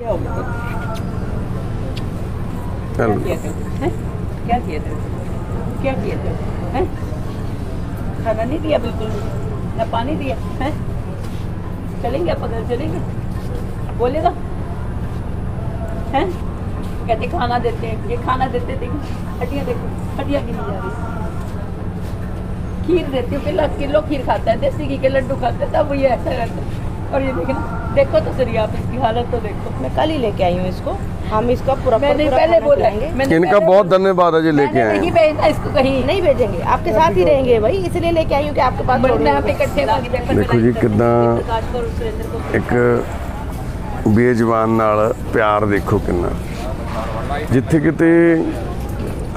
क्या किया थे क्या किए थे क्या किए थे हैं? खाना नहीं दिया बिल्कुल? ना पानी दिया? है? चलेंगे आप अगर चलेंगे? बोलेगा। हैं? कहते खाना देते हैं। ये खाना देते देखो हड्डियाँ देखो हड्डियाँ गिनी जा रही। खीर देती हूँ किलो किलो खीर खाता है देसी घी के लड्डू खाते तब ये ऐसा रहता है। और ये देखना। देखो तो सही आप इसकी हालत तो देखो मैं कल ही लेके आई हूँ इसको हम इसका पूरा मैंने पूरा पहले खाना बोला खिलाएंगे मैंने इनका पहले बहुत बोला। धन्यवाद है जी लेके मैंने आए नहीं भेजना इसको कहीं नहीं भेजेंगे आपके साथ ही रहेंगे भाई इसलिए लेके आई हूँ कि आपके पास बड़े छोड़ने यहाँ पे इकट्ठे होके देखो ਦੇਖੋ ਜੀ ਕਿਦਾਂ ਇੱਕ ਬੇਜਵਾਨ ਨਾਲ ਪਿਆਰ ਦੇਖੋ ਕਿੰਨਾ ਜਿੱਥੇ ਕਿਤੇ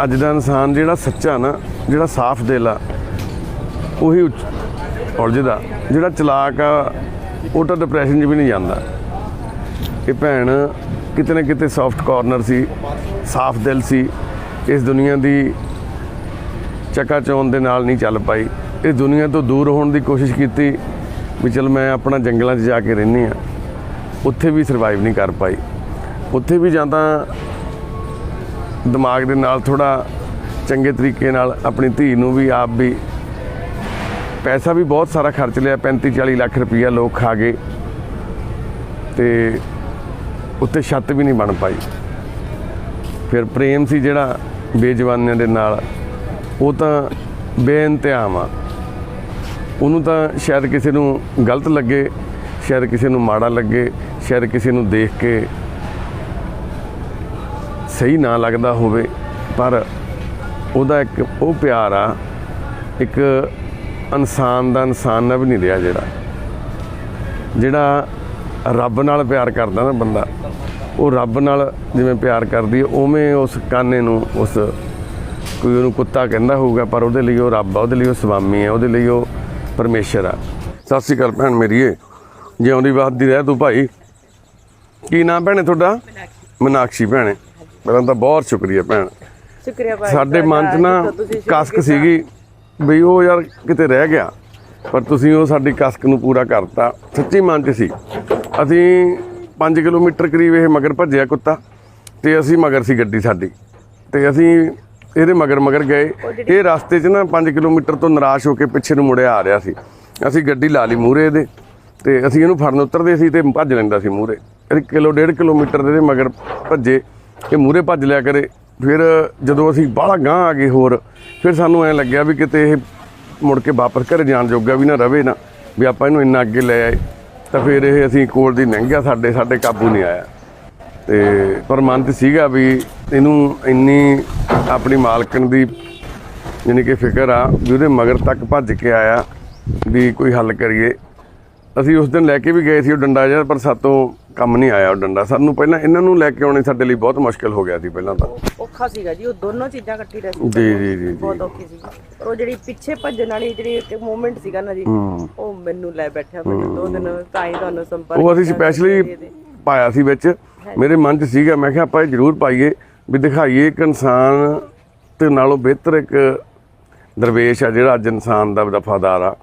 ਅੱਜ ਦਾ ਇਨਸਾਨ ਜਿਹੜਾ ਸੱਚਾ ਨਾ ਜਿਹੜਾ ਸਾਫ਼ ਦਿਲ ਆ ਉਹੀ ਉੱਚ- ਉਲਝਦਾ ਜਿਹੜਾ ਚਲਾਕ ਆ ਉਹ ਤਾਂ ਡਿਪਰੈਸ਼ਨ 'ਚ ਵੀ ਨਹੀਂ ਜਾਂਦਾ। ਇਹ ਭੈਣ, ਕਿਤੇ ਨਾ ਕਿਤੇ ਸੌਫਟ ਕਾਰਨਰ ਸੀ, ਸਾਫ਼ ਦਿਲ ਸੀ, ਇਸ ਦੁਨੀਆ ਦੀ ਚਕਾਚੌਂਦ ਦੇ ਨਾਲ ਨਹੀਂ ਚੱਲ ਪਾਈ। ਇਸ ਦੁਨੀਆ ਤੋਂ ਦੂਰ ਹੋਣ ਦੀ ਕੋਸ਼ਿਸ਼ ਕੀਤੀ ਵੀ ਚਲ ਮੈਂ ਆਪਣਾ ਜੰਗਲਾਂ 'ਚ ਜਾ ਕੇ ਰਹਿੰਦੀ ਆ ਉੱਥੇ ਵੀ ਸਰਵਾਈਵ ਨਹੀਂ ਕਰ ਪਾਈ। ਉੱਥੇ ਵੀ ਜਾਂ ਤਾਂ ਦਿਮਾਗ ਦੇ ਨਾਲ ਥੋੜਾ ਚੰਗੇ ਤਰੀਕੇ ਨਾਲ ਆਪਣੀ ਧੀ ਨੂੰ ਵੀ, ਆਪ ਵੀ ਪੈਸਾ ਵੀ ਬਹੁਤ ਸਾਰਾ ਖਰਚ ਲਿਆ 35 40 ਲੱਖ ਰੁਪਈਆ ਲੋਕ ਖਾ ਗਏ ਤੇ ਉੱਤੇ ਛੱਤ ਵੀ ਨਹੀਂ ਬਣ ਪਾਈ। ਫਿਰ ਪ੍ਰੇਮ ਸੀ ਜਿਹੜਾ ਬੇਜਵਾਨਿਆਂ ਦੇ ਨਾਲ, ਉਹ ਤਾਂ ਬੇਇੰਤਿਹਾਮ ਆ। ਉਹਨੂੰ ਤਾਂ ਸ਼ਾਇਦ ਕਿਸੇ ਨੂੰ ਗਲਤ ਲੱਗੇ, ਸ਼ਾਇਦ ਕਿਸੇ ਨੂੰ ਮਾੜਾ ਲੱਗੇ, ਸ਼ਾਇਦ ਕਿਸੇ ਨੂੰ ਦੇਖ ਕੇ ਸਹੀ ਨਾ ਲੱਗਦਾ ਹੋਵੇ, ਪਰ ਉਹਦਾ ਇੱਕ, ਉਹ ਪਿਆਰ ਆ, ਇੱਕ ਇਨਸਾਨ ਦਾ ਇਨਸਾਨ ਨਾਲ ਵੀ ਨਹੀਂ ਰਿਹਾ ਜਿਹੜਾ। ਜਿਹੜਾ ਰੱਬ ਨਾਲ ਪਿਆਰ ਕਰਦਾ ਨਾ ਬੰਦਾ ਉਹ ਰੱਬ ਨਾਲ ਜਿਵੇਂ ਪਿਆਰ ਕਰਦੀ ਹੈ ਉਵੇਂ ਉਸ ਕਾਨੇ ਨੂੰ ਉਸ ਕੋਈ ਉਹਨੂੰ ਕੁੱਤਾ ਕਹਿੰਦਾ ਹੋਊਗਾ ਪਰ ਉਹਦੇ ਲਈ ਉਹ ਰੱਬ ਆ ਉਹਦੇ ਲਈ ਉਹ ਸੁਆਮੀ ਹੈ ਉਹਦੇ ਲਈ ਉਹ ਪਰਮੇਸ਼ਰ ਆ। ਸਤਿ ਸ੍ਰੀ ਅਕਾਲ ਭੈਣ ਮੇਰੀਏ ਜਿਉਂਦੀ ਵਸਦੀ ਰਹਿ ਤੂੰ ਭਾਈ। ਕੀ ਨਾਮ ਭੈਣੇ ਤੁਹਾਡਾ? ਮਨਾਕਸ਼ੀ। ਭੈਣੇ। ਪਹਿਲਾਂ ਤਾਂ ਬਹੁਤ ਸ਼ੁਕਰੀਆ ਭੈਣ। ਸਾਡੇ ਮਨ 'ਚ ਨਾ ਕਸਕ ਸੀਗੀ। ਬਈ ਉਹ ਯਾਰ ਕਿਤੇ ਰਹਿ ਗਿਆ, ਪਰ ਤੁਸੀਂ ਉਹ ਸਾਡੀ ਕਸਕ ਨੂੰ ਪੂਰਾ ਕਰਤਾ। ਸੱਚੀ ਮਨ 'ਚ ਸੀ। ਅਸੀਂ 5 ਕਿਲੋਮੀਟਰ ਕਰੀਬ ਇਹ ਮਗਰ ਭੱਜਿਆ ਕੁੱਤਾ, ਤੇ ਅਸੀਂ ਮਗਰ ਸੀ ਗੱਡੀ ਸਾਡੀ। ਤੇ ਅਸੀਂ ਇਹਦੇ ਮਗਰ ਮਗਰ ਗਏ। ਇਹ ਰਸਤੇ 'ਚ ਨਾ 5 ਕਿਲੋਮੀਟਰ ਤੋਂ ਨਿਰਾਸ਼ ਹੋ ਕੇ ਪਿੱਛੇ ਨੂੰ ਮੁੜਿਆ ਆ ਰਿਹਾ ਸੀ। ਅਸੀਂ ਗੱਡੀ ਲਾ ਲਈ ਮੂਰੇ ਦੇ ਤੇ ਅਸੀਂ ਇਹਨੂੰ ਫੜਨ ਉਤਰਦੇ ਸੀ ਤੇ ਭੱਜ ਲੈਂਦਾ ਸੀ ਮੂਰੇ ਇਹ ਕਿਲੋ, ਡੇਢ ਕਿਲੋਮੀਟਰ ਦੇ ਇਹਦੇ ਮਗਰ ਭੱਜੇ, ਇਹ ਮੂਰੇ ਭੱਜ ਲਿਆ ਕਰੇ। ਫਿਰ ਜਦੋਂ ਅਸੀਂ ਬਾਹਲਾ ਗਾਂ ਆ ਗਏ ਹੋਰ, ਫਿਰ ਸਾਨੂੰ ਐ ਲੱਗਿਆ ਵੀ ਕਿਤੇ ਇਹ ਮੁੜ ਕੇ ਵਾਪਸ ਘਰੇ ਜਾਣ ਜੋਗਾ ਵੀ ਨਾ ਰਵੇ ਨਾ, ਵੀ ਆਪਾਂ ਇਹਨੂੰ ਇੰਨਾ ਅੱਗੇ ਲੈ ਆਏ, ਤਾਂ ਫਿਰ ਇਹ ਅਸੀਂ ਕੋਲ ਦੀ ਲੰਘ ਸਾਡੇ ਸਾਡੇ ਕਾਬੂ ਨਹੀਂ ਆਇਆ। ਤੇ ਪਰ ਮਨ 'ਚ ਸੀਗਾ ਵੀ ਇਹਨੂੰ ਇੰਨੀ ਆਪਣੀ ਮਾਲਕਣ ਦੀ ਯਾਨੀ ਕਿ ਫਿਕਰ ਆ ਵੀ ਉਹਦੇ ਮਗਰ ਤੱਕ ਭੱਜ ਕੇ ਆਇਆ ਵੀ ਕੋਈ ਹੱਲ ਕਰੀਏ। ਅਸੀਂ ਉਸ ਦਿਨ ਲੈ ਕੇ ਵੀ ਗਏ ਸੀ ਉਹ ਡੰਡਾ ਜਿਹਾ ਪਰ ਸਾਤੋਂ ਕੰਮ ਨਹੀਂ ਆਇਆ ਉਹ ਡੰਡਾ। ਸਾਨੂੰ ਪਹਿਲਾਂ ਇਹਨਾਂ ਨੂੰ ਲੈ ਕੇ ਆਉਣੇ ਸਾਡੇ ਲਈ ਬਹੁਤ ਮੁਸ਼ਕਲ ਹੋ ਗਿਆ ਸੀ ਪਹਿਲਾਂ ਤਾਂ। ਔਖਾ ਸੀਗਾ ਜੀ ਉਹ ਦੋਨੋਂ ਚੀਜ਼ਾਂ ਇਕੱਠੀ ਰਹਿ ਜੀ ਜੀ ਜੀ ਬਹੁਤ ਔਖੀ ਸੀ ਉਹ ਜਿਹੜੀ ਪਿੱਛੇ ਭੱਜਣ ਵਾਲੀ ਜਿਹੜੀ ਇੱਕ ਮੂਵਮੈਂਟ ਸੀਗਾ ਨਾ ਜੀ। ਉਹ ਮੈਨੂੰ ਲੈ ਬੈਠਿਆ ਮੈਨੂੰ ਦੋ ਦਿਨ ਤਾਂ ਹੀ ਤੁਹਾਨੂੰ ਸੰਪਰਕ ਉਹ ਅਸੀਂ ਸਪੈਸ਼ਲੀ ਪਾਇਆ ਸੀ ਵਿੱਚ। ਮੇਰੇ ਮਨ 'ਚ ਸੀਗਾ ਮੈਂ ਕਿਹਾ ਆਪਾਂ ਇਹ ਜ਼ਰੂਰ ਪਾਈਏ ਵੀ ਦਿਖਾਈਏ ਇੱਕ ਇਨਸਾਨ ਤੇ ਨਾਲੋਂ ਬਿਹਤਰ ਇੱਕ ਦਰਵੇਸ਼ ਆ ਜਿਹੜਾ ਅੱਜ ਇਨਸਾਨ ਦਾ ਵਫਾਦਾਰ ਆ।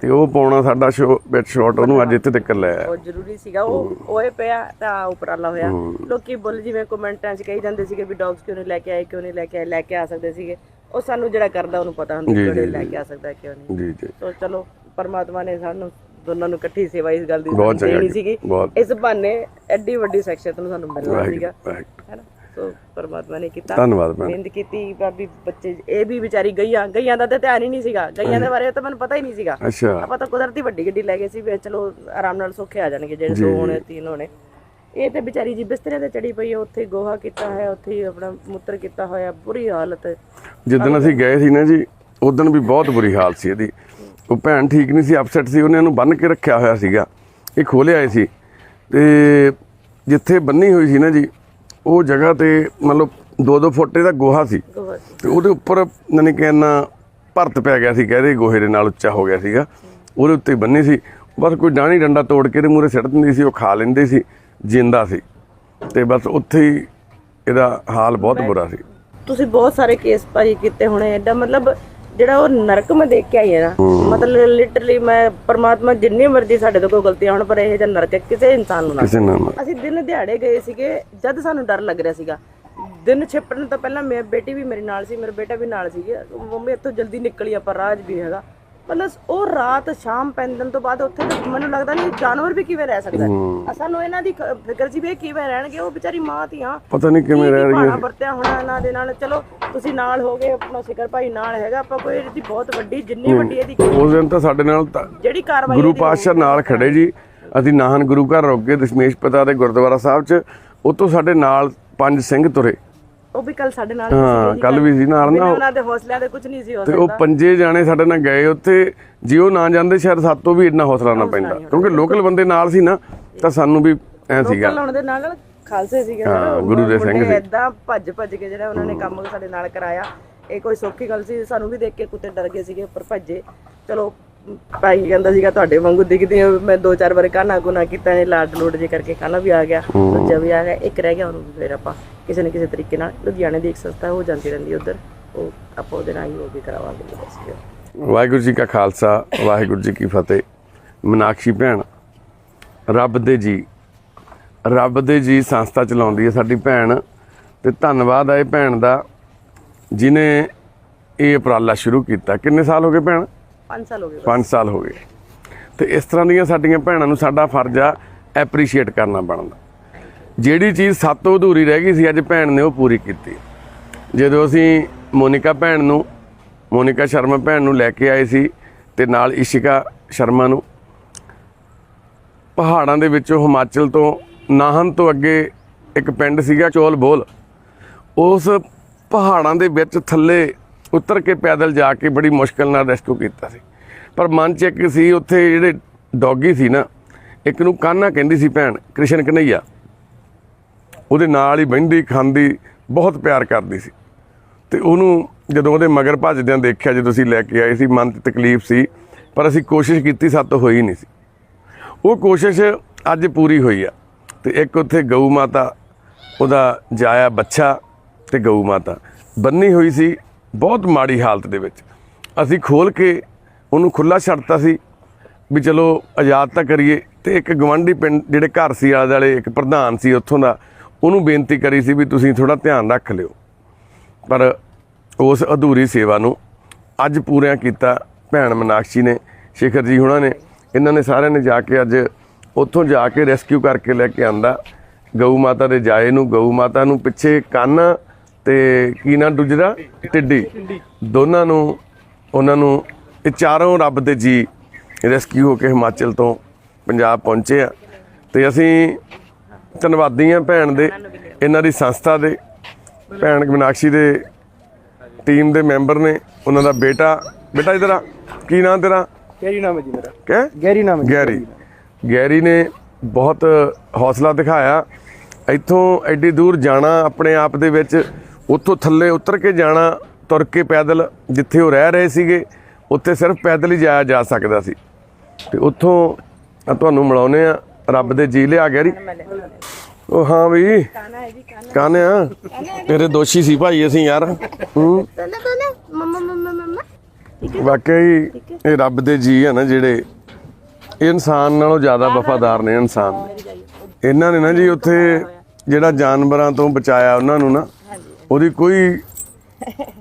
ਤੇ ਉਹ ਪਾਉਣਾ ਸਾਡਾ ਸ਼ੋ ਵਿੱਚ ਸ਼ਾਟ ਉਹਨੂੰ ਅੱਜ ਇੱਥੇ ਤੱਕ ਲੈ ਆਇਆ। ਬਹੁਤ ਜ਼ਰੂਰੀ ਸੀਗਾ ਉਹ ਓਏ ਪਿਆ ਤਾਂ ਉਪਰਾਲਾ ਹੋਇਆ। ਲੋਕੀ ਬੋਲ ਜਿਵੇਂ ਕਮੈਂਟਾਂ 'ਚ ਕਹੀ ਜਾਂਦੇ ਸੀਗੇ ਵੀ ਡੌਗਸ ਕਿਉਂ ਨਹੀਂ ਲੈ ਕੇ ਆਏ ਕਿਉਂ ਨਹੀਂ ਲੈ ਕੇ ਆਏ ਲੈ ਕੇ ਆ ਸਕਦੇ ਸੀਗੇ। ਉਹ ਸਾਨੂੰ ਜਿਹੜਾ ਕਰਦਾ ਉਹਨੂੰ ਪਤਾ ਹੁੰਦਾ ਜੀ, ਕਿਉਂ ਨਹੀਂ ਜੀ, ਲੈ। ਕੇ ਆ ਸਕਦਾ ਕਿਉਂ ਨਹੀਂ। ਜੀ ਜੀ। ਸੋ ਚਲੋ ਪਰਮਾਤਮਾ ਨੇ ਸਾਨੂੰ ਦੋਨਾਂ ਨੂੰ ਇਕੱਠੀ ਸੇਵਾ ਇਸ ਗੱਲ ਦੀ ਦੇਣੀ ਸੀਗੀ। ਇਸ ਬਹਾਨੇ ਐਡੀ ਵੱਡੀ ਸੈਕਸ਼ਨ ਨੂੰ ਸਾਨੂੰ ਮਿਲਣਾ ਸੀਗਾ। ਹੈਨਾ? ਸੋ ਪਰਮਾਤਮਾ ਨੇ ਕੀਤਾ। ਧੰਨਵਾਦ ਭੈਣ ਮਿਹਨਤ ਕੀਤੀ ਭਾਬੀ ਬੱਚੇ ਇਹ ਵੀ ਵਿਚਾਰੀ ਗਈਆਂ ਗਈਆਂ ਦਾ ਤਾਂ ਧਿਆਨ ਹੀ ਨਹੀਂ ਸੀਗਾ। ਗਈਆਂ ਦੇ ਬਾਰੇ ਤਾਂ ਮੈਨੂੰ ਪਤਾ ਹੀ ਨਹੀਂ ਸੀਗਾ। ਅੱਛਾ। ਆਪਾਂ ਤਾਂ ਕੁਦਰਤੀ ਵੱਡੀ ਗੱਡੀ ਲੈ ਗਏ ਸੀ ਵੀ ਚਲੋ ਆਰਾਮ ਨਾਲ ਸੌਖੇ ਆ ਜਾਣਗੇ ਜਿਹੜੇ ਦੋ ਹੋਣੇ ਤਿੰਨ ਹੋਣੇ। ਇਹ ਤੇ ਵਿਚਾਰੀ ਜੀ ਬਿਸਤਰੇ ਤੇ ਚੜੀ ਪਈ ਹੈ ਉੱਥੇ ਗੋਹਾ ਕੀਤਾ ਹੈ ਉੱਥੇ ਹੀ ਆਪਣਾ ਮੂਤਰ ਕੀਤਾ ਹੋਇਆ ਬੁਰੀ ਹਾਲਤ। ਜਿੱਦਣ ਅਸੀਂ ਗਏ ਸੀ ਨਾ ਜੀ ਉਦੋਂ ਵੀ ਬਹੁਤ ਬੁਰੀ ਹਾਲਤ ਸੀ ਇਹਦੀ। ਉਹ ਭੈਣ ਠੀਕ ਨਹੀਂ ਸੀ ਅਪਸੈਟ ਸੀ ਉਹਨੇ ਇਹਨੂੰ ਬੰਨ ਕੇ ਰੱਖਿਆ ਹੋਇਆ ਸੀਗਾ। ਇਹ ਖੋਲੇ ਆਏ ਸੀ। ਤੇ ਜਿੱਥੇ ਬੰਨੀ ਹੋਈ ਸੀ ਨਾ ਜੀ ਉਹ ਜਗ੍ਹਾ ਤੇ ਮਤਲਬ 2-2 ਫੁੱਟ ਦਾ ਗੋਹਾ ਸੀ। ਤੇ ਉਹਦੇ ਉੱਪਰ ਨਨੀ ਕਹਿੰਨਾ ਭਰਤ ਪੈ ਗਿਆ ਸੀ ਕਹਦੇ ਗੋਹੇ ਦੇ ਨਾਲ ਉੱਚਾ ਹੋ ਗਿਆ ਸੀਗਾ। ਉਹਦੇ ਉੱਤੇ ਬੰਨੀ ਸੀ। ਬਸ ਕੋਈ ਡਾਣੀ ਡੰਡਾ ਤੋੜ ਕੇ ਇਹਦੇ ਮੂਰੇ ਸਿੱਟ ਦਿੰਦੀ ਸੀ ਉਹ ਖਾ ਲੈਂਦੇ ਸੀ ਜਿੰਦਾ ਸੀ। ਤੇ ਬਸ ਉੱਥੇ ਹੀ ਇਹਦਾ ਹਾਲ ਬਹੁਤ ਬੁਰਾ ਸੀ। ਤੁਸੀਂ ਬਹੁਤ ਸਾਰੇ ਕੇਸ ਭਾਜੀ ਕੀਤੇ ਹੋਣੇ। ਐਡਾ ਮਤਲਬ ਜਿਹੜਾ ਉਹ ਨਰਕ ਮੈਂ ਦੇਖ ਕੇ ਆਈ ਹਾਂ ਨਾ ਮਤਲਬ ਲਿਟਰਲੀ ਮੈਂ ਪਰਮਾਤਮਾ ਜਿੰਨੀ ਮਰਜ਼ੀ ਸਾਡੇ ਤੋਂ ਕੋਈ ਗਲਤੀਆਂ ਹੋਣ ਪਰ ਇਹ ਜਿਹਾ ਨਰਕ ਕਿਸੇ ਇਨਸਾਨ ਨੂੰ ਨਾ ਕਿਸੇ ਨਾਲ ਨਾ। ਅਸੀਂ ਦਿਨ ਦਿਹਾੜੇ ਗਏ ਸੀਗੇ ਜਦ ਸਾਨੂੰ ਡਰ ਲੱਗ ਰਿਹਾ ਸੀਗਾ। ਦਿਨ ਛਿਪਣ ਤੋਂ ਪਹਿਲਾਂ ਮੇਰੀ ਬੇਟੀ ਵੀ ਮੇਰੇ ਨਾਲ ਸੀ ਮੇਰਾ ਬੇਟਾ ਵੀ ਨਾਲ ਸੀਗੇ ਮੰਮੀ ਇੱਥੋਂ ਜਲਦੀ ਨਿਕਲੀ ਆਪਾਂ ਰਾਜ ਵੀ ਹੈਗਾ। ਮਤਲਬ ਉਹ ਰਾਤ ਸ਼ਾਮ ਪੈਂਦਨ ਤੋਂ ਬਾਅਦ ਉੱਥੇ ਤਾਂ ਮੈਨੂੰ ਲੱਗਦਾ ਨਹੀਂ ਜਾਨਵਰ ਵੀ ਕਿਵੇਂ ਰਹਿ ਸਕਦਾ ਹੈ। ਸਾਨੂੰ ਇਹਨਾਂ ਦੀ ਖ- ਫਿਕਰ ਸੀ ਵੀ ਇਹ ਕਿਵੇਂ ਰਹਿਣਗੇ ਉਹ ਵਿਚਾਰੀ ਮਾਂ ਧੀਆਂ। ਪਤਾ ਨਹੀਂ ਕਿਵੇਂ ਰਹਿ ਰਹੀ ਭਾਣਾ ਵਰਤਿਆ ਹੋਣਾ ਇਹਨਾਂ ਦੇ ਨਾਲ। ਚਲੋ ਤੁਸੀਂ ਨਾਲ ਹੋ ਗਏ ਆਪਣਾ ਸਿਕਰ ਭਾਈ ਨਾਲ ਹੈਗਾ। ਆਪਾਂ ਕੋਈ ਇਹਦੀ ਬਹੁਤ ਵੱਡੀ ਜਿੰਨੀ ਵੱਡੀ ਇਹਦੀ ਉਸ ਦਿਨ ਤਾਂ ਸਾਡੇ ਨਾਲ ਤਾਂ ਜਿਹੜੀ ਕਾਰਵਾਈ ਗੁਰੂ ਪਾਤਸ਼ਾਹ ਨਾਲ ਖੜੇ ਜੀ। ਅਸੀਂ ਨਾਹਨ ਗੁਰੂ ਘਰ ਰੁਕ ਗਏ ਦਸ਼ਮੇਸ਼ ਪਿਤਾ ਦੇ ਗੁਰਦੁਆਰਾ ਸਾਹਿਬ 'ਚ। ਉਤੋਂ ਸਾਡੇ ਨਾਲ ਪੰਜ ਸਿੰਘ ਤੁਰੇ। ਉਹ ਵੀ ਕੱਲ ਸਾਡੇ ਨਾਲ ਹਾਂ ਕੱਲ ਵੀ ਸੀ ਨਾਲ ਨਾ ਉਹਨਾਂ ਦੇ ਹੌਸਲਿਆਂ ਦੇ ਕੁਝ ਨਹੀਂ ਸੀ ਹੋ ਤੇ ਉਹ ਪੰਜੇ ਜਾਣੇ ਸਾਡੇ ਨਾਲ ਗਏ ਉੱਥੇ। ਜੇ ਉਹ ਨਾ ਜਾਂਦੇ ਸ਼ਾਇਦ ਸਾਤੋਂ ਵੀ ਇੰਨਾ ਹੌਸਲਾ ਨਾ ਪੈਂਦਾ। ਕਿਉਂਕਿ ਲੋਕਲ ਬੰਦੇ ਨਾਲ ਸੀ ਨਾ ਤਾਂ ਸਾਨੂੰ ਵੀ ਐ ਸੀਗਾ। ਲਾਉਣ ਦੇ ਨਾਲ ਨਾਲ ਖਾਲਸੇ ਸੀਗੇ ਹਾਂ, ਗੁਰੂ ਦੇ ਸਿੰਘ ਸੀ। ਇਦਾਂ ਭੱਜ ਭੱਜ ਕੇ ਜਿਹੜਾ ਉਹਨਾਂ ਨੇ ਕੰਮ ਸਾਡੇ ਨਾਲ ਕਰਾਇਆ। ਇਹ ਕੋਈ ਸੌਖੀ ਗੱਲ ਸੀ ਸਾਨੂੰ ਵੀ ਦੇਖ ਕੇ ਕੁੱਤੇ ਡਰ ਗਏ ਸੀਗੇ ਉੱਪਰ ਭੱਜੇ। ਚਲੋ ਭਾਈ ਕਹਿੰਦਾ ਸੀਗਾ ਤੁਹਾਡੇ ਵਾਂਗੂ ਦਿਖਦੀ ਮੈਂ ਦੋ ਚਾਰ ਵਾਰ ਕਾਨਾ ਗੁਨਾ ਕੀਤਾ ਨੇ ਲਾਡ ਲੋਡ ਜੇ ਕਰਕੇ ਕਾਨਾ ਵੀ ਆ ਗਿਆ ਦੂਜਾ ਵੀ ਆ ਗਿਆ ਇੱਕ ਰਹਿ ਗਿਆ ਉਹਨੂੰ ਫਿਰ ਆਪਾਂ ਕਿਸੇ ਨਾ ਕਿਸੇ ਤਰੀਕੇ ਨਾਲ ਲੁਧਿਆਣੇ ਦੀ ਇੱਕ ਸੰਸਥਾ ਹੋ ਜਾਂਦੀ ਰਹਿੰਦੀ ਉਧਰ। ਉਹ ਆਪਾਂ ਉਹਦੇ ਨਾਲ ਹੀ ਉਹ ਵੀ ਕਰਾਵਾਂਗੇ ਵਾਹਿਗੁਰੂ ਜੀ ਕਾ ਖਾਲਸਾ ਵਾਹਿਗੁਰੂ ਜੀ ਕੀ ਫਤਿਹ। ਮਨਾਕਸ਼ੀ ਭੈਣ ਰੱਬ ਦੇ ਜੀ। ਰੱਬ ਦੇ ਜੀ ਸੰਸਥਾ ਚਲਾਉਂਦੀ ਹੈ ਸਾਡੀ ਭੈਣ ਤੇ ਧੰਨਵਾਦ ਹੈ ਇਹ ਭੈਣ ਦਾ ਜਿਨੇ ਇਹ ਉਪਰਾਲਾ ਸ਼ੁਰੂ ਕੀਤਾ। ਕਿੰਨੇ ਸਾਲ ਹੋ ਗਏ ਭੈਣ? 5 ਸਾਲ ਹੋ ਗਏ 5 ਸਾਲ ਹੋ ਗਏ। ਤੇ ਇਸ ਤਰ੍ਹਾਂ ਦੀਆਂ ਸਾਡੀਆਂ ਭੈਣਾਂ ਨੂੰ ਸਾਡਾ ਫਰਜ਼ ਆ ਐਪਰੀਸ਼ੀਏਟ ਕਰਨਾ ਬਣਦਾ ਜਿਹੜੀ ਚੀਜ਼ ਸਾਤੋਂ ਅਧੂਰੀ ਰਹਿ ਗਈ ਸੀ, ਅੱਜ ਭੈਣ ਨੇ ਉਹ ਪੂਰੀ ਕੀਤੀ। ਜਦੋਂ ਅਸੀਂ ਮੋਨਿਕਾ ਭੈਣ ਨੂੰ, ਮੋਨਿਕਾ ਸ਼ਰਮਾ ਭੈਣ ਨੂੰ ਲੈ ਕੇ ਆਏ ਸੀ ਤੇ ਨਾਲ ਇਸ਼ਿਕਾ ਸ਼ਰਮਾ ਨੂੰ, ਪਹਾੜਾਂ ਦੇ ਵਿੱਚੋਂ ਹਿਮਾਚਲ ਤੋਂ ਨਾਹਨ ਤੋਂ ਅੱਗੇ ਇੱਕ ਪਿੰਡ ਸੀਗਾ ਚੋਲ ਬੋਲ। ਉਸ ਪਹਾੜਾਂ ਦੇ ਵਿੱਚ ਥੱਲੇ ਉਤਰ ਕੇ ਪੈਦਲ ਜਾ ਕੇ ਬੜੀ ਮੁਸ਼ਕਲ ਨਾਲ ਰੈਸਕਿਊ ਕੀਤਾ ਸੀ। ਪਰ ਮਨ ਚ ਇੱਕ ਸੀ, ਉੱਥੇ ਜਿਹੜੇ ਡੌਗੀ ਸੀ ਨਾ, ਇੱਕ ਨੂੰ ਕਾਨਾ ਕਹਿੰਦੀ ਸੀ ਭੈਣ? ਕ੍ਰਿਸ਼ਨ ਕਨਈਆ। ਉਹਦੇ ਨਾਲ ਹੀ ਬਹਿੰਦੀ ਖਾਂਦੀ ਬਹੁਤ ਪਿਆਰ ਕਰਦੀ ਸੀ। ਤੇ ਉਹਨੂੰ ਜਦੋਂ ਉਹਦੇ ਮਗਰ ਭੱਜਦਿਆਂ ਦੇਖਿਆ, ਜਦੋਂ ਅਸੀਂ ਲੈ ਕੇ ਆਏ ਸੀ, ਮਨ 'ਚ ਤਕਲੀਫ ਸੀ, ਪਰ ਅਸੀਂ ਕੋਸ਼ਿਸ਼ ਕੀਤੀ, ਸਾਤੋਂ ਹੋਈ ਨਹੀਂ ਸੀ। ਉਹ ਕੋਸ਼ਿਸ਼ ਅੱਜ ਪੂਰੀ ਹੋਈ ਆ। ਤੇ ਇੱਕ ਉੱਥੇ ਗਊ ਮਾਤਾ, ਉਹਦਾ ਜਾਇਆ ਬੱਚਾ ਤੇ ਗਊ ਮਾਤਾ। ਬੰਨੀ ਹੋਈ ਸੀ ਬਹੁਤ ਮਾੜੀ ਹਾਲਤ ਦੇ ਵਿੱਚ। ਅਸੀਂ ਖੋਲ ਕੇ ਉਹਨੂੰ ਖੁੱਲਾ ਛੱਡਤਾ ਸੀ ਵੀ ਚਲੋ ਆਜ਼ਾਦ ਤਾਂ ਕਰੀਏ। ਤੇ ਇੱਕ ਗਵੰਡੀ ਪਿੰਡ, ਜਿਹੜੇ ਘਰ ਸੀ ਆਲੇ ਦੁਆਲੇ ਇੱਕ ਪ੍ਰਧਾਨ ਸੀ ਉੱਥੋਂ ਦਾ ਉਹਨੂੰ ਬੇਨਤੀ ਕਰੀ ਸੀ ਵੀ ਤੁਸੀਂ ਥੋੜਾ ਧਿਆਨ ਰੱਖ ਲਿਓ। ਪਰ ਉਸ ਅਧੂਰੀ ਸੇਵਾ ਨੂੰ ਅੱਜ ਪੂਰਿਆਂ ਕੀਤਾ ਭੈਣ ਮਨਾਕਸ਼ੀ ਨੇ, ਸ਼ੇਖਰ ਜੀ ਹੁਣਾਂ ਨੇ। ਇਹਨਾਂ ਨੇ ਸਾਰਿਆਂ ਨੇ ਜਾ ਕੇ ਅੱਜ ਉੱਥੋਂ ਜਾ ਕੇ ਰੈਸਕਿਊ ਕਰਕੇ ਲੈ ਕੇ ਆਂਦਾ। ਗਊ ਮਾਤਾ ਦੇ ਜਾਏ ਨੂੰ, ਗਊ ਮਾਤਾ ਨੂੰ ਪਿੱਛੇ ਕੰਨ ਤੇ ਕੀ ਨਾ ਦੂਜਾ ਟਿੱਡੀ। ਦੋਨਾਂ ਨੂੰ, ਉਹਨਾਂ ਨੂੰ ਇਹ ਚਾਰੋਂ ਰੱਬ ਦੇ ਜੀ ਰੈਸਕਿਊ ਹੋ ਕੇ ਹਿਮਾਚਲ ਤੋਂ ਪੰਜਾਬ ਪਹੁੰਚੇ ਆ। ਤੇ ਅਸੀਂ ਧੰਨਵਾਦੀ ਆ ਭੈਣ ਦੇ ਇਹਨਾਂ ਦੀ ਸੰਸਥਾ ਦੇ ਭੈਣ ਮਨਾਕਸ਼ੀ ਦੇ ਟੀਮ ਦੇ ਮੈਂਬਰ ਨੇ ਉਹਨਾਂ ਦਾ ਬੇਟਾ। ਬੇਟਾ ਇਧਰ ਆ ਕੀ ਨਾਂ ਤੇਰਾ? ਗੈਰੀ ਨਾਮ ਹੈ ਜੀ ਮੇਰਾ। ਕਹਿ ਗੈਰੀ ਨਾਮ ਹੈ। ਗੈਰੀ। ਗੈਰੀ ਨੇ ਬਹੁਤ ਹੌਸਲਾ ਦਿਖਾਇਆ। ਇੱਥੋਂ ਐਡੀ ਦੂਰ ਜਾਣਾ ਆਪਣੇ ਆਪ ਦੇ ਵਿੱਚ ਉੱਥੋਂ ਥੱਲੇ ਉਤਰ ਕੇ ਜਾਣਾ ਤੁਰ ਕੇ ਪੈਦਲ ਜਿੱਥੇ ਉਹ ਰਹਿ ਰਹੇ ਸੀਗੇ ਉੱਥੇ ਸਿਰਫ ਪੈਦਲ ਹੀ ਜਾਇਆ ਜਾ ਸਕਦਾ ਸੀ। ਤੇ ਉੱਥੋਂ ਆ ਤੁਹਾਨੂੰ ਮਿਲਾਉਨੇ ਆ ਰੱਬ ਦੇ ਜੀ ਲਿਆ ਗੈਰੀ ਉਹ ਹਾਂ ਵੀ ਕਾਨਾ ਹੈ ਜੀ ਕਾਨਾ ਤੇਰੇ ਦੋਸ਼ੀ ਸੀ ਭਾਈ ਅਸੀਂ ਯਾਰ। ਹੂੰ। ਕਾਨਾ ਕਾਨਾ ਮਮਾ ਮਮਾ ਮਮਾ ਵਾਕਈ ਇਹ ਰੱਬ ਦੇ ਜੀ ਆ ਨਾ ਜਿਹੜੇ ਇਹ ਇਨਸਾਨ ਨਾਲੋਂ ਜ਼ਿਆਦਾ ਵਫਾਦਾਰ ਨੇ ਇਨਸਾਨ। ਇਹਨਾਂ ਨੇ ਨਾ ਜੀ ਉੱਥੇ ਜਿਹੜਾ ਜਾਨਵਰਾਂ ਤੋਂ ਬਚਾਇਆ ਉਹਨਾਂ ਨੂੰ ਨਾ ਉਹਦੀ ਕੋਈ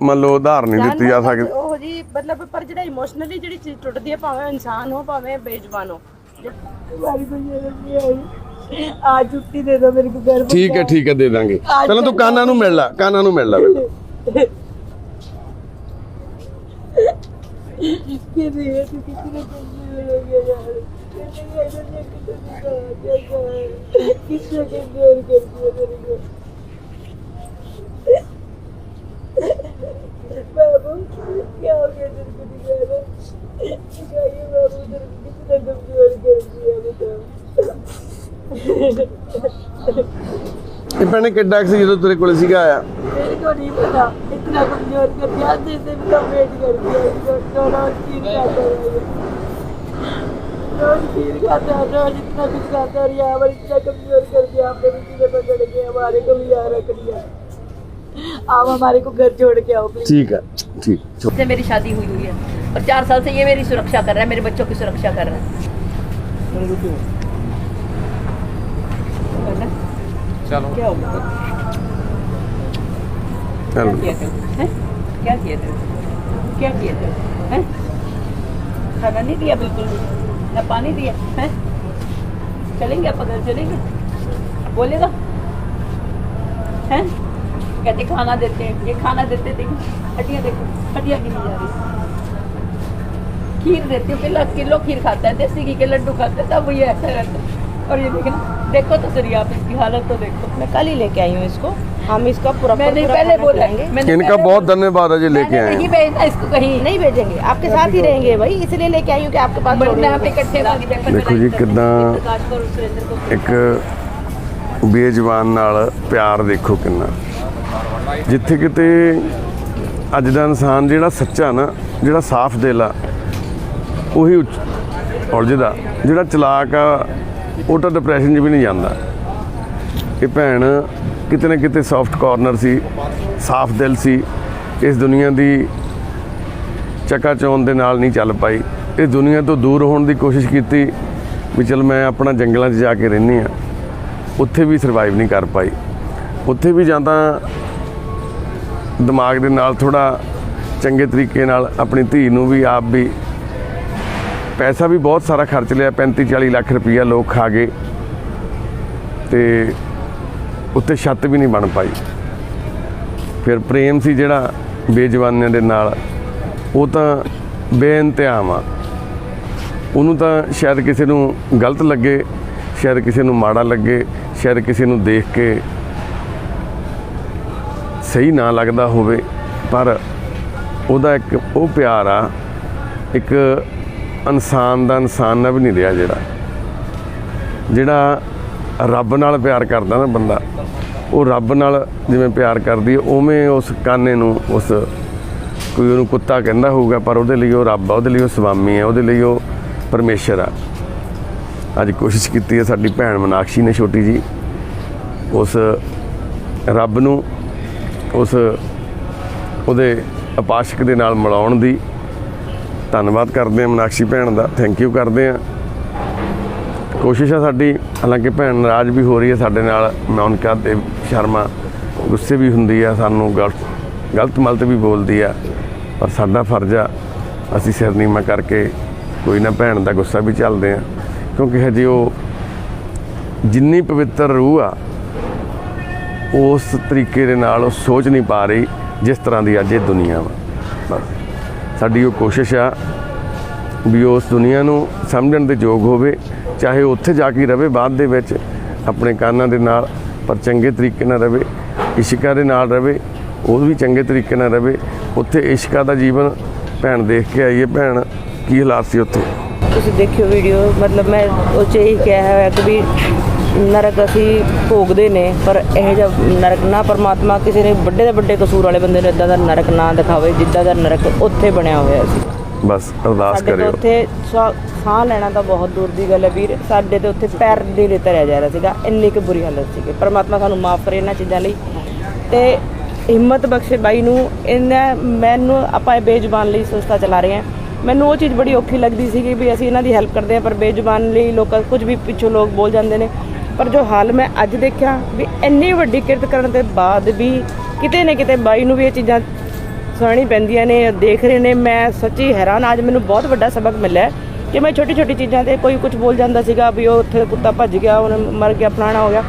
ਮੰਨ ਲਓ ਉਦਾਹਰਨ ਨਹੀਂ ਦਿੱਤੀ ਜਾ ਸਕਦੀ। ਉਹ ਜੀ ਮਤਲਬ ਪਰ ਜਿਹੜਾ ਇਮੋਸ਼ਨਲੀ ਜਿਹੜੀ ਚੀਜ਼ ਟੁੱਟਦੀ ਹੈ ਭਾਵੇਂ ਇਨਸਾਨ ਹੋ ਭਾਵੇਂ ਬੇਜਵਾਨ ਹੋ ਮਾਰੀ ਕੋਈ ਆਈ ਆ ਜੁੱਤੀ ਦੇ ਦੋ ਮੇਰੇ ਕੋ ਗਰਭ ਠੀਕ ਹੈ ਠੀਕ ਹੈ ਦੇ ਦਾਂਗੇ ਪਹਿਲਾਂ ਤੂੰ ਕਾਨਾ ਨੂੰ ਮਿਲ ਲੈ ਕਾਨਾ ਨੂੰ ਮਿਲ ਲੈ ਬੇਟਾ ਕਿਹਦੇ ਇਹ ਤੂੰ ਕਿਹਦੇ ਕੋਲ ਲੈ ਗਿਆ ਯਾਰ ਕਿਸੇ ਕੇ ਜੋਰ ਕਰਦੀ ਹੈ ਤੇਰੀ ਕੋ ਬਾਬੂ ਕੀ ਹੋ ਗਿਆ ਤੇਰੇ ਕੋ ਦਿਖਾ ਰਿਹਾ ਬਾਬੂ ਤੇਰੇ बाबू क्या हो गया तेरे को दिखाना दिखाइए बाबू तेरे को किसने कमजोर कर दिया बताओ ਇਹ ਭੈਣੇ ਕਿੱਡਾ ਕੁ ਸੀ ਜਦੋਂ ਤੇਰੇ ਕੋਲ ਸੀਗਾ ਆਇਆ मेरे को नहीं पता इतना कमजोर कर दिया जैसे भी कम वेट कर दिया इसको तो रोज खीर खाता है रोज खीर खाता है रोज इतना कुछ खाता है और यहाँ पर इतना कमजोर कर दिया आपने किसी ने पकड़ के हमारे को भी यहाँ रख दिया आप हमारे को घर छोड़ के आओ प्लीज ਠੀਕ ਹੈ ਠੀਕ ਚਲੋ। से मेरी शादी हुई हुई है और चार साल से ये मेरी सुरक्षा कर रहा है मेरे बच्चों की सुरक्षा कर रहा है। चलो। क्या चलो। क्या किया था क्या किया था खाना नहीं दिया बिल्कुल ना पानी दिया? है? चलेंगे आप चलेंगे? बोलेगा? है? कहते खाना देते हैं। ये खाना देते देखो हटिया देखो हटिया की नहीं जा रही। खीर देती हूँ किलो किलो खीर खाता है देसी घी के लड्डू खाते हैं तब ये ऐसा रहता है और ये देखना देखो तो सही आप इसकी हालत तो देखो मैं कल ही लेके आई हूँ इसको हम इसका पूरा मैंने पूरा पहले खाना बोला खिलाएंगे। मैंने इनका पहले बहुत बोला। धन्यवाद है जी लेके मैंने आए नहीं हैं। भेजना इसको कहीं नहीं भेजेंगे आपके साथ ही रहेंगे भाई इसलिए लेके आई हूँ कि आपके पास बड़े यहाँ पे छोड़ूंगी। इकट्ठे होके देखो देखो जी कितना- प्रकाश को और सुरेंद्र को ਇੱਕ ਬੇਜਵਾਨ ਨਾਲ ਪਿਆਰ ਦੇਖੋ ਕਿੰਨਾ ਜਿੱਥੇ ਕਿਤੇ ਅੱਜ ਦਾ ਇਨਸਾਨ ਜਿਹੜਾ ਸੱਚਾ ਨਾ ਜਿਹੜਾ ਸਾਫ਼ ਦਿਲ ਆ ਉਹੀ ਉੱਚ- ਉਲਝਦਾ ਜਿਹੜਾ ਚਲਾਕ ਆ, ਉਹ ਤਾਂ ਡਿਪਰੈਸ਼ਨ 'ਚ ਵੀ ਨਹੀਂ ਜਾਂਦਾ। ਇਹ ਭੈਣ ਕਿਤੇ ਨਾ ਕਿਤੇ ਸੌਫਟ ਕਾਰਨਰ ਸੀ, ਸਾਫ਼ ਦਿਲ ਸੀ। ਇਸ ਦੁਨੀਆ ਦੀ ਚਕਾਚੌਂਧ ਦੇ ਨਾਲ ਨਹੀਂ ਚੱਲ ਪਾਈ। ਇਹ ਦੁਨੀਆ ਤੋਂ ਦੂਰ ਹੋਣ ਦੀ ਕੋਸ਼ਿਸ਼ ਕੀਤੀ ਵੀ ਚਲ ਮੈਂ ਆਪਣਾ ਜੰਗਲਾਂ 'ਚ ਜਾ ਕੇ ਰਹਿੰਦੀ ਆ ਉੱਥੇ ਵੀ ਸਰਵਾਈਵ ਨਹੀਂ ਕਰ ਪਾਈ। ਉੱਥੇ ਵੀ ਜਾਂ ਤਾਂ ਦਿਮਾਗ ਦੇ ਨਾਲ ਥੋੜਾ ਚੰਗੇ ਤਰੀਕੇ ਨਾਲ ਆਪਣੀ ਧੀ ਨੂੰ ਵੀ, ਆਪ ਵੀ ਪੈਸਾ ਵੀ ਬਹੁਤ ਸਾਰਾ ਖਰਚ ਲਿਆ 35 40 ਲੱਖ ਰੁਪਈਆ ਲੋਕ ਖਾ ਗਏ ਤੇ ਉੱਤੇ ਛੱਤ ਵੀ ਨਹੀਂ ਬਣ ਪਾਈ। ਫਿਰ ਪ੍ਰੇਮ ਸੀ ਜਿਹੜਾ ਬੇਜਵਾਨਿਆਂ ਦੇ ਨਾਲ, ਉਹ ਤਾਂ ਬੇਇੰਤਿਹਾਮ ਆ। ਉਹਨੂੰ ਤਾਂ ਸ਼ਾਇਦ ਕਿਸੇ ਨੂੰ ਗਲਤ ਲੱਗੇ, ਸ਼ਾਇਦ ਕਿਸੇ ਨੂੰ ਮਾੜਾ ਲੱਗੇ, ਸ਼ਾਇਦ ਕਿਸੇ ਨੂੰ ਦੇਖ ਕੇ ਸਹੀ ਨਾ ਲੱਗਦਾ ਹੋਵੇ, ਪਰ ਉਹਦਾ ਇੱਕ, ਉਹ ਪਿਆਰ ਆ, ਇੱਕ ਇਨਸਾਨ ਦਾ ਇਨਸਾਨ ਨਾਲ ਵੀ ਨਹੀਂ ਰਿਹਾ ਜਿਹੜਾ। ਜਿਹੜਾ ਰੱਬ ਨਾਲ ਪਿਆਰ ਕਰਦਾ ਨਾ ਬੰਦਾ, ਉਹ ਰੱਬ ਨਾਲ ਜਿਵੇਂ ਪਿਆਰ ਕਰਦੀ ਉਵੇਂ ਉਸ ਕਾਨੇ ਨੂੰ, ਉਸ ਕੋਈ ਉਹਨੂੰ ਕੁੱਤਾ ਕਹਿੰਦਾ ਹੋਊਗਾ, ਪਰ ਉਹਦੇ ਲਈ ਉਹ ਰੱਬ ਆ, ਉਹਦੇ ਲਈ ਉਹ ਸੁਆਮੀ ਹੈ ਉਹਦੇ ਲਈ ਉਹ ਪਰਮੇਸ਼ਰ ਆ। ਅੱਜ ਕੋਸ਼ਿਸ਼ ਕੀਤੀ ਹੈ ਸਾਡੀ ਭੈਣ ਮਨਾਕਸ਼ੀ ਨੇ ਛੋਟੀ ਜੀ ਉਸ ਰੱਬ ਨੂੰ, ਉਸ ਉਹਦੇ ਉਪਾਸ਼ਕ ਦੇ ਨਾਲ ਮਿਲਾਉਣ ਦੀ। ਧੰਨਵਾਦ ਕਰਦੇ ਹਾਂ ਮਨਾਕਸ਼ੀ ਭੈਣ ਦਾ ਥੈਂਕ ਯੂ ਕਰਦੇ ਹਾਂ। ਕੋਸ਼ਿਸ਼ ਆ ਸਾਡੀ, ਹਾਲਾਂਕਿ ਭੈਣ ਨਾਰਾਜ਼ ਵੀ ਹੋ ਰਹੀ ਹੈ ਸਾਡੇ ਨਾਲ ਮੌਨਿਕਾ ਤੇ ਸ਼ਰਮਾ, ਗੁੱਸੇ ਵੀ ਹੁੰਦੀ ਆ, ਸਾਨੂੰ ਗਲਤ ਗਲਤ ਮਲਤ ਵੀ ਬੋਲਦੀ ਆ, ਪਰ ਸਾਡਾ ਫਰਜ਼ ਆ, ਅਸੀਂ ਸਿਰ ਨੀਵਾਂ ਕਰਕੇ ਕੋਈ ਨਾ ਭੈਣ ਦਾ ਗੁੱਸਾ ਵੀ ਚੱਲਦੇ ਆ ਕਿਉਂਕਿ ਹਜੇ ਉਹ ਜਿੰਨੀ ਪਵਿੱਤਰ ਰੂਹ ਆ, ਉਸ ਤਰੀਕੇ ਦੇ ਨਾਲ ਉਹ ਸੋਚ ਨਹੀਂ ਪਾ ਰਹੀ, ਜਿਸ ਤਰ੍ਹਾਂ ਦੀ ਅੱਜ ਇਹ ਦੁਨੀਆ ਵਾ, ਬਸ। ਸਾਡੀ ਉਹ ਕੋਸ਼ਿਸ਼ ਆ ਵੀ ਉਸ ਦੁਨੀਆ ਨੂੰ ਸਮਝਣ ਦੇ ਯੋਗ ਹੋਵੇ, ਚਾਹੇ ਉਹ ਉੱਥੇ ਜਾ ਕੇ ਰਵੇ, ਬਾਅਦ ਦੇ ਵਿੱਚ ਆਪਣੇ ਕਾਨਾਂ ਦੇ ਨਾਲ, ਪਰ ਚੰਗੇ ਤਰੀਕੇ ਨਾਲ ਰਵੇ, ਇਸ਼ਕਾ ਦੇ ਨਾਲ ਰਵੇ, ਉਹ ਵੀ ਚੰਗੇ ਤਰੀਕੇ ਨਾਲ ਰਵੇ। ਉੱਥੇ ਇਸ਼ਕਾ ਦਾ ਜੀਵਨ ਭੈਣ ਦੇਖ ਕੇ ਆਈਏ ਭੈਣ, ਕੀ ਹਾਲਾਤ ਸੀ ਉੱਥੇ? ਤੁਸੀਂ ਦੇਖਿਓ ਵੀਡੀਓ ਮਤਲਬ ਮੈਂ ਉਹ 'ਚ ਇਹੀ ਕਿਹਾ ਹੋਇਆ ਕਿ ਵੀ ਨਰਕ ਅਸੀਂ ਭੋਗਦੇ ਨੇ ਪਰ ਇਹ ਜਿਹਾ ਨਰਕ ਨਾ ਪਰਮਾਤਮਾ ਕਿਸੇ ਨੇ ਵੱਡੇ ਤੋਂ ਵੱਡੇ ਕਸੂਰ ਵਾਲੇ ਬੰਦੇ ਨੂੰ ਇਦਾਂ ਦਾ ਨਰਕ ਨਾ ਦਿਖਾਵੇ ਜਿੱਦਾਂ ਦਾ ਨਰਕ ਉੱਥੇ ਬਣਿਆ ਹੋਇਆ ਸੀ। ਬਸ ਅਰਦਾਸ ਕਰਿਓ। ਉੱਥੇ ਸਾ- ਸਾਹ ਲੈਣਾ ਤਾਂ ਬਹੁਤ ਦੂਰ ਦੀ ਗੱਲ ਹੈ ਵੀਰ। ਸਾਡੇ ਤੇ ਉੱਥੇ ਪੈਰ ਦੇ ਲਈ ਧਰਿਆ ਜਾ ਰਿਹਾ ਸੀਗਾ ਇੰਨੀ ਕੁ ਬੁਰੀ ਹਾਲਤ ਸੀਗੀ। ਪਰਮਾਤਮਾ ਸਾਨੂੰ ਮਾਫ ਕਰੇ ਇਹਨਾਂ ਚੀਜ਼ਾਂ ਲਈ। ਤੇ ਹਿੰਮਤ ਬਖਸ਼ੇ ਬਾਈ ਨੂੰ ਇਹਨਾਂ ਮੈਨੂੰ ਆਪਾਂ ਇਹ ਬੇਜ਼ੁਬਾਨ ਲਈ ਸੰਸਥਾ ਚਲਾ ਰਹੇ ਹਾਂ। ਮੈਨੂੰ ਉਹ ਚੀਜ਼ ਬੜੀ ਔਖੀ ਲੱਗਦੀ ਸੀਗੀ ਵੀ ਅਸੀਂ ਇਹਨਾਂ ਦੀ ਹੈਲਪ ਕਰਦੇ ਹਾਂ ਪਰ ਬੇਜ਼ੁਬਾਨ ਲਈ ਲੋਕਾਂ ਕੁਝ ਵੀ ਪਿੱਛੋਂ ਲੋਕ ਬੋਲ ਜਾਂਦੇ ਨੇ। ਪਰ ਜੋ ਹਾਲ ਮੈਂ ਅੱਜ ਦੇਖਿਆ ਵੀ ਇੰਨੀ ਵੱਡੀ ਕਿਰਤ ਕਰਨ ਦੇ ਬਾਅਦ ਵੀ ਕਿਤੇ ਨਾ ਕਿਤੇ ਬਾਈ ਨੂੰ ਵੀ ਇਹ ਚੀਜ਼ਾਂ ਸੁਣਨੀ ਪੈਂਦੀਆਂ ਨੇ, ਦੇਖ ਰਹੇ ਨੇ। ਮੈਂ ਸੱਚੀ ਹੈਰਾਨ, ਅੱਜ ਮੈਨੂੰ ਬਹੁਤ ਵੱਡਾ ਸਬਕ ਮਿਲਿਆ ਕਿ ਮੈਂ ਛੋਟੀ ਛੋਟੀ ਚੀਜ਼ਾਂ ਤੇ ਕੋਈ ਕੁਝ ਬੋਲ ਜਾਂਦਾ ਸੀਗਾ ਵੀ ਉਹ ਉੱਥੇ ਕੁੱਤਾ ਭੱਜ ਗਿਆ, ਉਹਨੇ ਮਰ ਗਿਆ, ਫਲਾਣਾ ਹੋ ਗਿਆ।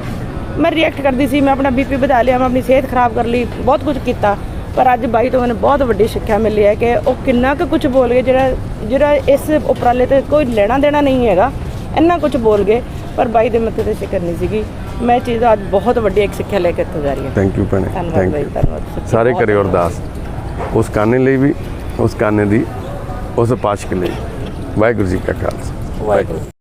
ਮੈਂ ਰਿਐਕਟ ਕਰਦੀ ਸੀ, ਮੈਂ ਆਪਣਾ ਬੀਪੀ ਵਧਾ ਲਿਆ, ਮੈਂ ਆਪਣੀ ਸਿਹਤ ਖਰਾਬ ਕਰ ਲਈ, ਬਹੁਤ ਕੁਝ ਕੀਤਾ। ਪਰ ਅੱਜ ਬਾਈ ਤੋਂ ਮੈਨੂੰ ਬਹੁਤ ਵੱਡੀ ਸਿੱਖਿਆ ਮਿਲੀ ਹੈ ਕਿ ਉਹ ਕਿੰਨਾ ਕੁ ਕੁਝ ਬੋਲ ਗਏ, ਜਿਹੜਾ ਜਿਹੜਾ ਇਸ ਉਪਰਾਲੇ ਤੇ ਕੋਈ ਲੈਣਾ ਦੇਣਾ ਨਹੀਂ ਹੈਗਾ, ਇੰਨਾ ਕੁਝ ਬੋਲ ਗਏ। ਪਰ ਬਾਈ ਦੇ ਮੱਥੇ ਤੇ ਸਿਕਰ ਨਹੀਂ ਸੀਗੀ। ਮੈਂ ਚੀਜ਼ ਅੱਜ ਬਹੁਤ ਵੱਡੀ ਇੱਕ ਸਿੱਖਿਆ ਲੈ ਕੇ ਇੱਥੇ ਜਾ ਰਹੀ ਹਾਂ। ਥੈਂਕ ਯੂ ਭੈਣੇ। ਥੈਂਕ ਯੂ ਸਾਰੇ ਕਰਿਓ ਅਰਦਾਸ। ਉਸ ਕਾਨੇ ਲਈ ਵੀ ਉਸ ਕਾਨੇ ਦੀ ਉਸ ਪਾਸ਼ਕ ਲਈ। ਵਾਹਿਗੁਰੂ ਜੀ ਕਾ ਖਾਲਸਾ। ਵਾਹਿਗੁਰੂ।